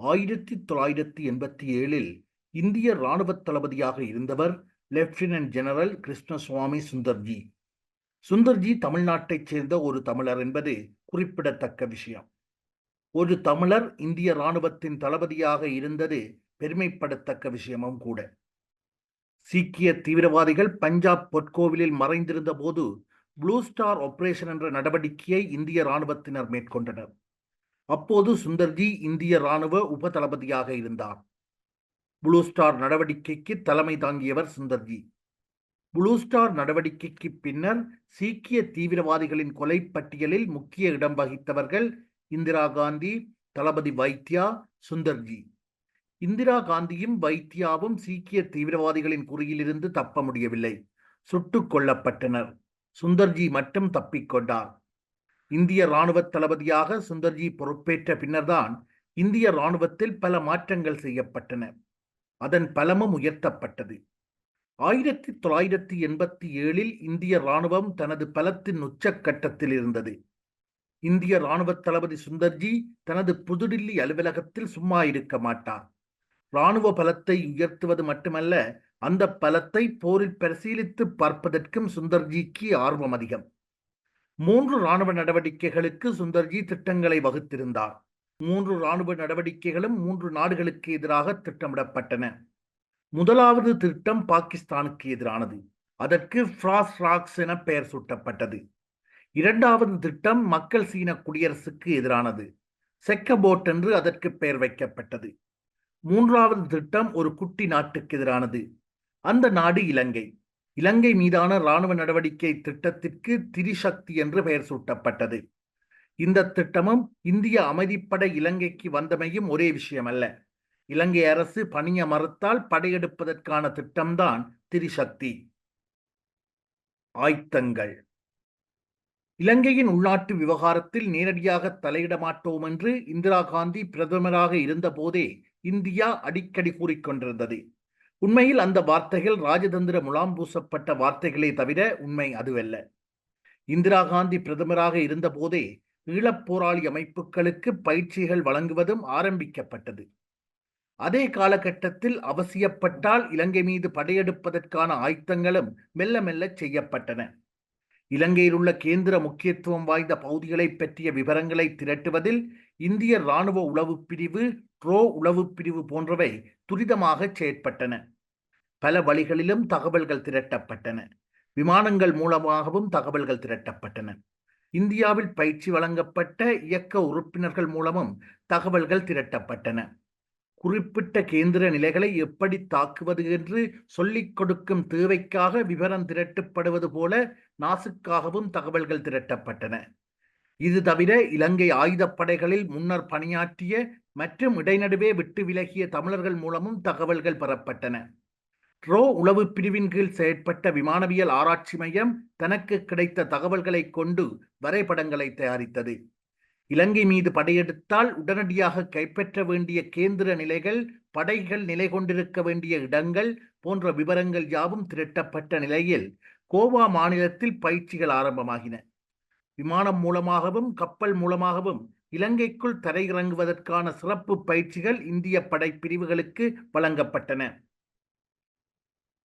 ஆயிரத்தி தொள்ளாயிரத்தி எண்பத்தி ஏழில் இந்திய இராணுவ தளபதியாக இருந்தவர் லெப்டினன்ட் ஜெனரல் கிருஷ்ணசுவாமி சுந்தர்ஜி. சுந்தர்ஜி தமிழ்நாட்டைச் சேர்ந்த ஒரு தமிழர் என்பது குறிப்பிடத்தக்க விஷயம். ஒரு தமிழர் இந்திய இராணுவத்தின் தளபதியாக இருந்தது பெருமைப்படத்தக்க விஷயமும் கூட. சீக்கிய தீவிரவாதிகள் பஞ்சாப் பொற்கோவிலில் மறைந்திருந்த போது ப்ளூ ஸ்டார் ஆபரேஷன் என்ற நடவடிக்கையை இந்திய இராணுவத்தினர் மேற்கொண்டனர். அப்போது சுந்தர்ஜி இந்திய ராணுவ உப தளபதியாக இருந்தார். புளூ ஸ்டார் நடவடிக்கைக்கு தலைமை தாங்கியவர் சுந்தர்ஜி. ப்ளூ ஸ்டார் நடவடிக்கைக்கு பின்னர் சீக்கிய தீவிரவாதிகளின் கொலை பட்டியலில் முக்கிய இடம் வகித்தவர்கள் இந்திரா காந்தி தளபதி வைத்யா சுந்தர்ஜி. இந்திரா காந்தியும் வைத்யாவும் சீக்கிய தீவிரவாதிகளின் குறியிலிருந்து தப்ப முடியவில்லை. சுட்டுக் கொல்லப்பட்டனர். சுந்தர்ஜி மட்டும் தப்பிக்கொண்டார் இந்திய இராணுவ தளபதியாக சுந்தர்ஜி பொறுப்பேற்ற பின்னர்தான் இந்திய இராணுவத்தில் பல மாற்றங்கள் செய்யப்பட்டன. அதன் பலமும் உயர்த்தப்பட்டது. ஆயிரத்தி தொள்ளாயிரத்தி எண்பத்தி ஏழில் இந்திய இராணுவம் தனது பலத்தின் உச்சக்கட்டத்தில் இருந்தது. இந்திய இராணுவ தளபதி சுந்தர்ஜி தனது புதுடில்லி அலுவலகத்தில் சும்மா இருக்க மாட்டார். இராணுவ பலத்தை உயர்த்துவது மட்டுமல்ல அந்த பலத்தை போரில் பரிசீலித்து பார்ப்பதற்கும் சுந்தர்ஜிக்கு ஆர்வம் அதிகம். மூன்று இராணுவ நடவடிக்கைகளுக்கு சுந்தர்ஜி திட்டங்களை வகுத்திருந்தார். மூன்று இராணுவ நடவடிக்கைகளும் மூன்று நாடுகளுக்கு எதிராக திட்டமிடப்பட்டன. முதலாவது திட்டம் பாகிஸ்தானுக்கு எதிரானது. அதற்கு ஃப்ராஸ் ராக்ஸ் என பெயர் சூட்டப்பட்டது. இரண்டாவது திட்டம் மக்கள் சீன குடியரசுக்கு எதிரானது. செக்கபோட் என்று அதற்கு பெயர் வைக்கப்பட்டது. மூன்றாவது திட்டம் ஒரு குட்டி நாட்டுக்கு எதிரானது. அந்த நாடு இலங்கை. இலங்கை மீதான இராணுவ நடவடிக்கை திட்டத்திற்கு திரிசக்தி என்று பெயர் சூட்டப்பட்டது. இந்த திட்டமும் இந்திய அமைதிப்படை இலங்கைக்கு வந்தமையும் ஒரே விஷயமல்ல. இலங்கை அரசு பணிய மறுத்தால் படையெடுப்பதற்கான திட்டம்தான் திரிசக்தி. ஆய்த்தங்கள். இலங்கையின் உள்நாட்டு விவகாரத்தில் நேரடியாக தலையிட மாட்டோம் என்று இந்திரா காந்தி பிரதமராக இருந்தபோதே இந்தியா அடிக்கடி கூறிக்கொண்டிருந்தது. உண்மையில் அந்த வார்த்தைகள் ராஜதந்திர முலாம் பூசப்பட்ட வார்த்தைகளே தவிர உண்மை அதுவல்ல. இந்திரா காந்தி பிரதமராக இருந்தபோதே ஈழப் போராளி அமைப்புகளுக்கு பயிற்சிகள் வழங்குவதும் ஆரம்பிக்கப்பட்டது. அதே காலகட்டத்தில் அவசியப்பட்டால் இலங்கை மீது படையெடுப்பதற்கான ஆயுத்தங்களும் மெல்ல மெல்ல செய்யப்பட்டன. இலங்கையில் உள்ள கேந்திர முக்கியத்துவம் வாய்ந்த பகுதிகளை பற்றிய விவரங்களை திரட்டுவதில் இந்திய இராணுவ உளவு பிரிவு ட்ரோ உளவு பிரிவு போன்றவை துரிதமாக செயற்பட்டன. பல வழிகளிலும் தகவல்கள் திரட்டப்பட்டன. விமானங்கள் மூலமாகவும் தகவல்கள் திரட்டப்பட்டன. இந்தியாவில் பயிற்சி வழங்கப்பட்ட இயக்க உறுப்பினர்கள் மூலமும் தகவல்கள் திரட்டப்பட்டன. குறிப்பிட்ட கேந்திர நிலைகளை எப்படி தாக்குவது என்று சொல்லிக் கொடுக்கும் தேவைக்காக விவரம் திரட்டப்படுவது போல நாசுக்காகவும் தகவல்கள் திரட்டப்பட்டன. இது தவிர இலங்கை ஆயுதப்படைகளில் முன்னர் பணியாற்றிய மற்றும் இடைநடுவே விட்டு விலகிய தமிழர்கள் மூலமும் தகவல்கள் பெறப்பட்டன. ட்ரோ உளவு பிரிவின் கீழ் செயற்பட்ட விமானவியல் ஆராய்ச்சி மையம் தனக்கு கிடைத்த தகவல்களை கொண்டு வரைபடங்களை தயாரித்தது. இலங்கை மீது படையெடுத்தால் உடனடியாக கைப்பற்ற வேண்டிய கேந்திர நிலைகள் படைகள் நிலை கொண்டிருக்க வேண்டிய இடங்கள் போன்ற விவரங்கள் யாவும் திரட்டப்பட்ட நிலையில் கோவா மாநிலத்தில் பயிற்சிகள் ஆரம்பமாகின. விமானம் மூலமாகவும் கப்பல் மூலமாகவும் இலங்கைக்குள் தரையிறங்குவதற்கான சிறப்பு பயிற்சிகள் இந்திய படைப்பிரிவுகளுக்கு வழங்கப்பட்டன.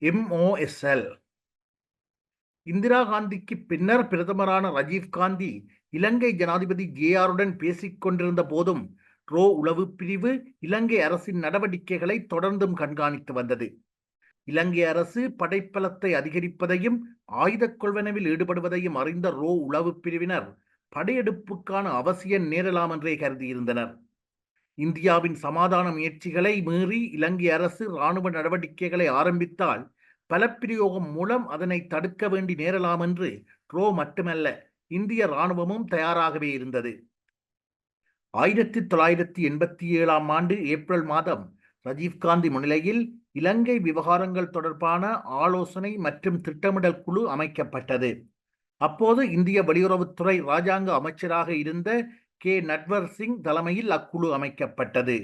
எம்ஓஎஸ்எல் இந்திரா காந்திக்கு பின்னர் பிரதமரான ரஜீவ் காந்தி இலங்கை ஜனாதிபதி ஜேஆருடன் பேசிக் கொண்டிருந்த போதும் ரோ உளவு பிரிவு இலங்கை அரசின் நடவடிக்கைகளை தொடர்ந்தும் கண்காணித்து வந்தது. இலங்கை அரசு படைப்பலத்தை அதிகரிப்பதையும் ஆயுதக் கொள்வனவில் ஈடுபடுவதையும் அறிந்த ரோ உளவு பிரிவினர் படையெடுப்புக்கான அவசியம் நேரலாம் என்றே கருதியிருந்தனர். இந்தியாவின் சமாதான முயற்சிகளை மீறி இலங்கை அரசு இராணுவ நடவடிக்கைகளை ஆரம்பித்தால் பலப்பிரயோகம் மூலம் அதனை தடுக்க வேண்டி நேரலாம் என்று ரோ மட்டுமல்ல இந்திய இராணுவமும் தயாராகவே இருந்தது. ஆயிரத்தி தொள்ளாயிரத்தி எண்பத்தி ஏழாம் ஆண்டு ஏப்ரல் மாதம் ராஜீவ்காந்தி முன்னிலையில் இலங்கை விவகாரங்கள் தொடர்பான ஆலோசனை மற்றும் திட்டமிடல் குழு அமைக்கப்பட்டது. அப்போது இந்திய வெளியுறவுத்துறை ராஜாங்க அமைச்சராக இருந்த கே. நட்வர் சிங் தலைமையில் அக்குழு அமைக்கப்பட்டது.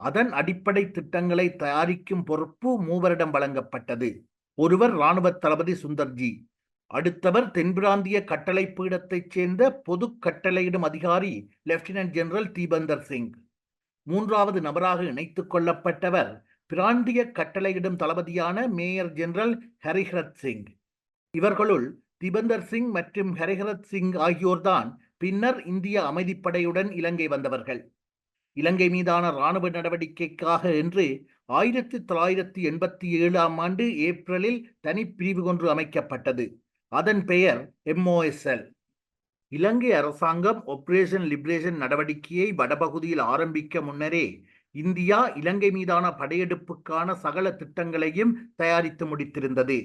அதன் அடிப்படை திட்டங்களை தயாரிக்கும் பொறுப்பு மூவரிடம் வழங்கப்பட்டது. ஒருவர் இராணுவ தளபதி சுந்தர்ஜி அடுத்தவர் தென்பிராந்திய கட்டளை பீடத்தைச் சேர்ந்த பொது கட்டளையிடும் அதிகாரி லெப்டினன்ட் ஜெனரல் தீபந்தர் சிங். மூன்றாவது நபராக இணைத்துக் கொள்ளப்பட்டவர் பிராந்திய கட்டளையிடும் தளபதியான மேயர் ஜெனரல் ஹரிஹரத் சிங். இவர்களுள் திபந்தர் சிங் மற்றும் ஹரிஹரத் சிங் ஆகியோர்தான் பின்னர் இந்திய அமைதிப்படையுடன் இலங்கை வந்தவர்கள். இலங்கை மீதான இராணுவ நடவடிக்கைக்காக என்று ஆயிரத்தி தொள்ளாயிரத்தி எண்பத்தி ஏழாம் ஆண்டு ஏப்ரலில் தனிப்பிரிவு ஒன்று அமைக்கப்பட்டது. அதன் பெயர் எம்ஓஎஸ்எல் இலங்கை அரசாங்கம் ஒப்ரேஷன் லிபரேஷன் நடவடிக்கையை வடபகுதியில் ஆரம்பிக்க முன்னரே இந்தியா இலங்கை மீதான படையெடுப்புக்கான சகல திட்டங்களையும் தயாரித்து முடித்திருந்தது.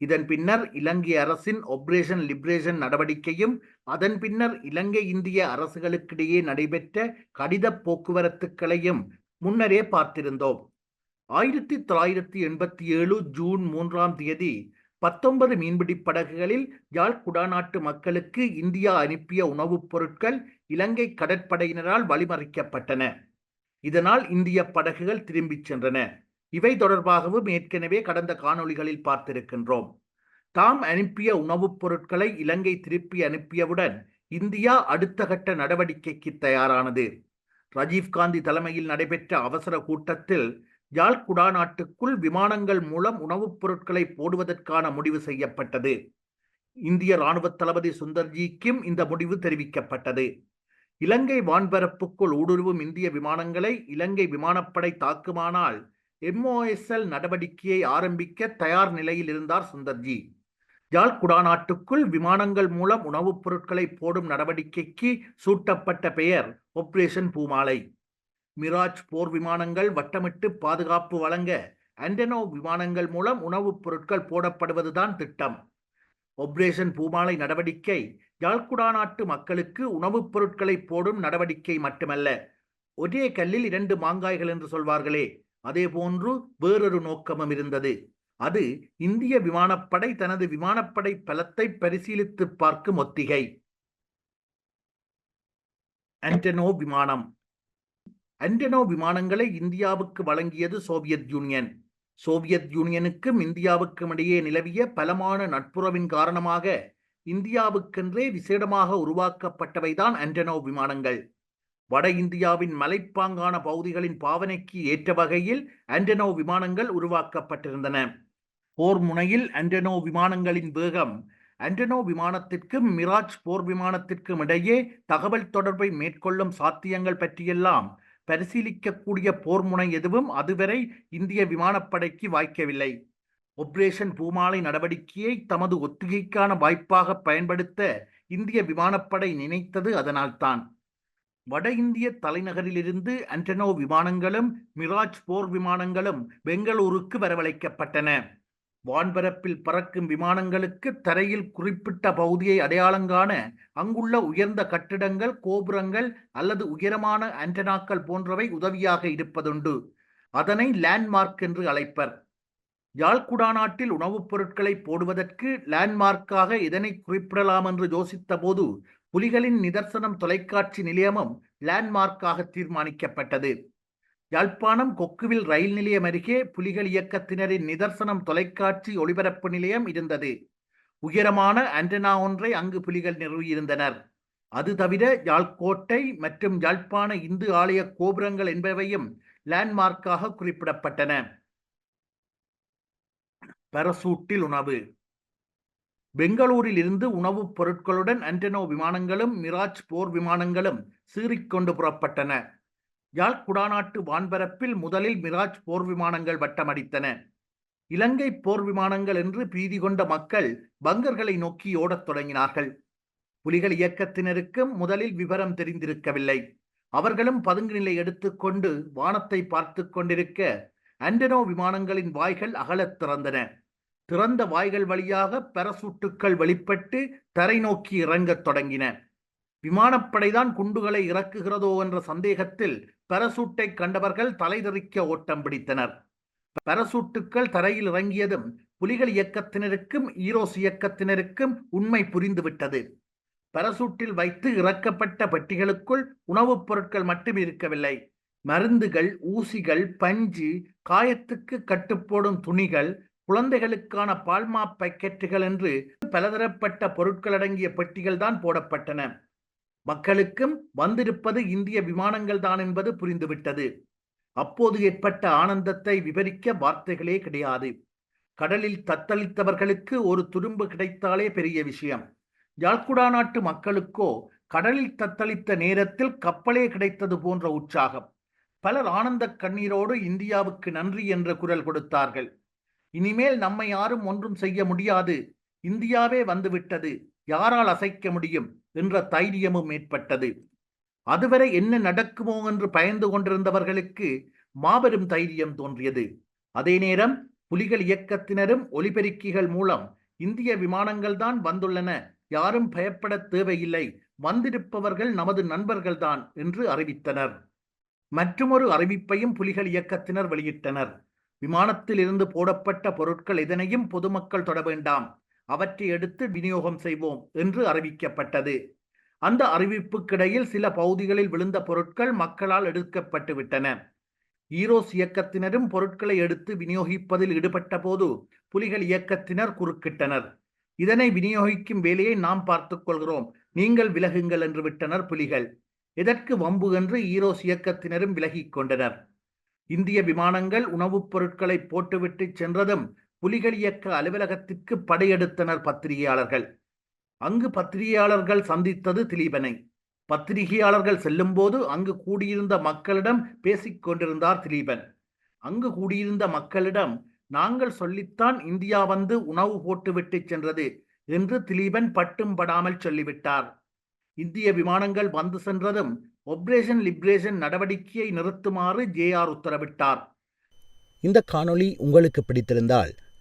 இதன் பின்னர் இலங்கை அரசின் ஒப்ரேஷன் லிபரேஷன் நடவடிக்கையும் அதன் பின்னர் இலங்கை இந்திய அரசுகளுக்கிடையே நடைபெற்ற கடித போக்குவரத்துக்களையும் முன்னரே பார்த்திருந்தோம். ஆயிரத்தி தொள்ளாயிரத்தி எண்பத்தி ஏழு ஜூன் மூன்றாம் தேதி பத்தொன்பது மீன்பிடி படகுகளில் யாழ் குடாநாட்டு மக்களுக்கு இந்தியா அனுப்பிய உணவுப் பொருட்கள் இலங்கை கடற்படையினரால் வழிமறிக்கப்பட்டன. இதனால் இந்திய படகுகள் திரும்பிச் சென்றன. இவை தொடர்பாகவும் ஏற்கனவே கடந்த காணொளிகளில் பார்த்திருக்கின்றோம். தாம் அனுப்பிய உணவுப் பொருட்களை இலங்கை திருப்பி அனுப்பியவுடன் இந்தியா அடுத்த கட்ட நடவடிக்கைக்கு தயாரானது. ராஜீவ்காந்தி தலைமையில் நடைபெற்ற அவசர கூட்டத்தில் யாழ் குடாநாட்டுக்குள் விமானங்கள் மூலம் உணவுப் பொருட்களை போடுவதற்கான முடிவு செய்யப்பட்டது. இந்திய ராணுவ தளபதி சுந்தர்ஜிக்கும் இந்த முடிவு தெரிவிக்கப்பட்டது. இலங்கை வான்பரப்புக்குள் ஊடுருவும் இந்திய விமானங்களை இலங்கை விமானப்படை தாக்குமானால் எம்ஓஎஸ்எல் நடவடிக்கையை ஆரம்பிக்க தயார் நிலையில் இருந்தார் சுந்தர்ஜி. யாழ் குடாநாட்டுக்குள் விமானங்கள் மூலம் உணவுப் பொருட்களை போடும் நடவடிக்கைக்கு சூட்டப்பட்ட பெயர் ஆபரேஷன் பூமாலை. மிராஜ் போர் விமானங்கள் வட்டமிட்டு பாதுகாப்பு வழங்க அண்டனோ விமானங்கள் மூலம் உணவுப் பொருட்கள் போடப்படுவதுதான் திட்டம். ஒப்ரேஷன் பூமாலை நடவடிக்கை யாழ்குடா நாட்டு மக்களுக்கு உணவுப் பொருட்களை போடும் நடவடிக்கை மட்டுமல்ல. ஒரே கல்லில் இரண்டு மாங்காய்கள் என்று சொல்வார்களே அதே போன்று வேறொரு நோக்கமும் இருந்தது. அது இந்திய விமானப்படை தனது விமானப்படை பலத்தை பரிசீலித்து பார்க்கும் ஒத்திகை. ஆண்டனோ விமானம். ஆண்டனோ விமானங்களை இந்தியாவுக்கு வழங்கியது சோவியத் யூனியன். சோவியத் யூனியனுக்கும் இந்தியாவுக்கும் இடையே நிலவிய பலமான நட்புறவின் காரணமாக இந்தியாவுக்கென்றே விசேடமாக உருவாக்கப்பட்டவைதான் ஆண்டனோ விமானங்கள். வட இந்தியாவின் மலைப்பாங்கான பகுதிகளின் பாவனைக்கு ஏற்ற வகையில் ஆண்டனோ விமானங்கள் உருவாக்கப்பட்டிருந்தன. போர் முனையில் ஆண்டனோ விமானங்களின் வேகம் ஆண்டனோ விமானத்திற்கும் மிராஜ் போர் விமானத்திற்கும் இடையே தகவல் தொடர்பை மேற்கொள்ளும் சாத்தியங்கள் பற்றியெல்லாம் பரிசீலிக்கக்கூடிய போர் முனை எதுவும் அதுவரை இந்திய விமானப்படைக்கு வாய்க்கவில்லை. ஒப்ரேஷன் பூமாலை நடவடிக்கையை தமது ஒத்திகைக்கான வாய்ப்பாக பயன்படுத்த இந்திய விமானப்படை நினைத்தது அதனால்தான். வட இந்திய தலைநகரிலிருந்து அண்டனோ விமானங்களும் மிராஜ் போர் விமானங்களும் பெங்களூருக்கு வரவழைக்கப்பட்டன. வான்பரப்பில் பறக்கும் விமானங்களுக்கு தரையில் குறிப்பிட்ட பகுதியை அடையாளங்காண அங்குள்ள உயர்ந்த கட்டிடங்கள் கோபுரங்கள் அல்லது உயரமான ஆண்டனாக்கள் போன்றவை உதவியாக இருப்பதுண்டு. அதனை லேண்ட்மார்க் என்று அழைப்பர். யாழ்குடா நாட்டில் உணவுப் பொருட்களை போடுவதற்கு லேண்ட்மார்க்காக இதனை குறிப்பிடலாம் என்று யோசித்த புலிகளின் நிதர்சனம் தொலைக்காட்சி நிலையமும் லேண்ட்மார்க்காக தீர்மானிக்கப்பட்டது. யாழ்ப்பாணம் கொக்குவில் ரயில் நிலையம் அருகே புலிகள் இயக்கத்தினரின் நிதர்சனம் தொலைக்காட்சி ஒளிபரப்பு நிலையம் இருந்தது. உயரமான ஆண்டனா ஒன்றை அங்கு புலிகள் நிறுவியிருந்தனர். அது தவிர யாழ்கோட்டை மற்றும் யாழ்ப்பாண இந்து ஆலய கோபுரங்கள் என்பவையும் லேண்ட்மார்க்காக குறிப்பிடப்பட்டன. பரசூட்டில் உணவு. பெங்களூரில் இருந்து உணவுப் பொருட்களுடன் அண்டனோ விமானங்களும் மிராஜ் போர் விமானங்களும் சீறிக்கொண்டு புறப்பட்டன. யாழ் குடாநாட்டு வான்பரப்பில் முதலில் மிராஜ் போர் விமானங்கள் வட்டமடித்தன. இலங்கை போர் விமானங்கள் என்று பீதி கொண்ட மக்கள் பங்கர்களை நோக்கி ஓடத் தொடங்கினார்கள். புலிகள் இயக்கத்தினருக்கும் முதலில் விவரம் தெரிந்திருக்கவில்லை. அவர்களும் பதுங்கு நிலை எடுத்துக்கொண்டு வானத்தை பார்த்து கொண்டிருக்க அண்டனோ விமானங்களின் வாய்கள் அகலத் திறந்தன. திறந்த வாய்கள் வழியாக பெரசூட்டுக்கள் வெளிப்பட்டு தரை நோக்கி இறங்கத் தொடங்கின. விமானப்படைதான் குண்டுகளை இறக்குகிறதோ என்ற சந்தேகத்தில் பெரசூட்டை கண்டவர்கள் தலைதெறிக்க ஓட்டம் பிடித்தனர். பெரசூட்டுக்கள் தரையில் இறங்கியதும் புலிகள் இயக்கத்தினருக்கும் ஈரோஸ் இயக்கத்தினருக்கும் உண்மை புரிந்துவிட்டது. பெரசூட்டில் வைத்து இறக்கப்பட்ட பெட்டிகளுக்குள் உணவுப் பொருட்கள் மட்டும் இருக்கவில்லை. மருந்துகள் ஊசிகள் பஞ்சு காயத்துக்கு கட்டுப்போடும் துணிகள் குழந்தைகளுக்கான பால்மா பாக்கெட்டுகள் என்று பலதரப்பட்ட பொருட்கள் அடங்கிய பெட்டிகள் தான் போடப்பட்டன. மக்களுக்கும் வந்திருப்பது இந்திய விமானங்கள் தான் என்பது புரிந்துவிட்டது. அப்போது ஏற்பட்ட ஆனந்தத்தை விவரிக்க வார்த்தைகளே கிடையாது. கடலில் தத்தளித்தவர்களுக்கு ஒரு துரும்பு கிடைத்தாலே பெரிய விஷயம். யாழ்குடா நாட்டு மக்களுக்கோ கடலில் தத்தளித்த நேரத்தில் கப்பலே கிடைத்தது போன்ற உற்சாகம். பலர் ஆனந்த கண்ணீரோடு இந்தியாவுக்கு நன்றி என்ற குரல் கொடுத்தார்கள். இனிமேல் நம்மை யாரும் ஒன்றும் செய்ய முடியாது. இந்தியாவே வந்துவிட்டது. யாரால் அசைக்க முடியும் என்ற தைரியமும் ஏற்பட்டது. அதுவரை என்ன நடக்குமோ என்று பயந்து கொண்டிருந்தவர்களுக்கு மாபெரும் தைரியம் தோன்றியது. அதே நேரம் புலிகள் இயக்கத்தினரும் ஒலிபெருக்கிகள் மூலம் இந்திய விமானங்கள் தான் வந்துள்ளன. யாரும் பயப்பட தேவையில்லை. வந்திருப்பவர்கள் நமது நண்பர்கள்தான் என்று அறிவித்தனர். மற்றுமொரு அறிவிப்பையும் புலிகள் இயக்கத்தினர் வெளியிட்டனர். விமானத்தில் இருந்து போடப்பட்ட பொருட்கள் எதனையும் பொதுமக்கள் தொட வேண்டாம். அவற்றை எடுத்து விநியோகம் செய்வோம் என்று அறிவிக்கப்பட்டது. அந்த அறிவிப்புக்கிடையில் சில பகுதிகளில் விழுந்த பொருட்கள் மக்களால் எடுக்கப்பட்டு விட்டன. ஈரோஸ் இயக்கத்தினரும் பொருட்களை எடுத்து விநியோகிப்பதில் ஈடுபட்ட போது புலிகள் இயக்கத்தினர் குறுக்கிட்டனர். இதனை விநியோகிக்கும் வேலையை நாம் பார்த்துக் கொள்கிறோம். நீங்கள் விலகுங்கள் என்று விட்டனர் புலிகள். எதற்கு வம்பு என்று ஈரோஸ் இயக்கத்தினரும் விலகிக் கொண்டனர். இந்திய விமானங்கள் உணவுப் பொருட்களை போட்டுவிட்டு சென்றதும் புலிகள் இயக்க அலுவலகத்திற்கு படையெடுத்தனர் பத்திரிகையாளர்கள். அங்கு பத்திரிகையாளர்கள் சந்தித்தது திலீபனை. பத்திரிகையாளர்கள் செல்லும்போது அங்கு கூடியிருந்த மக்களிடம் பேசிக் கொண்டிருந்தார் திலீபன். அங்கு கூடியிருந்த மக்களிடம் நாங்கள் சொல்லித்தான் இந்தியா வந்து உணவு போட்டுவிட்டு சென்றது என்று திலீபன் பட்டும் படாமல் சொல்லிவிட்டார். இந்திய விமானங்கள் வந்து சென்றதும் ஒப்ரேஷன் லிப்ரேஷன் நடவடிக்கையை நிறுத்துமாறு ஜேஆர் உத்தரவிட்டார். இந்த காணொளி உங்களுக்கு பிடித்திருந்தால்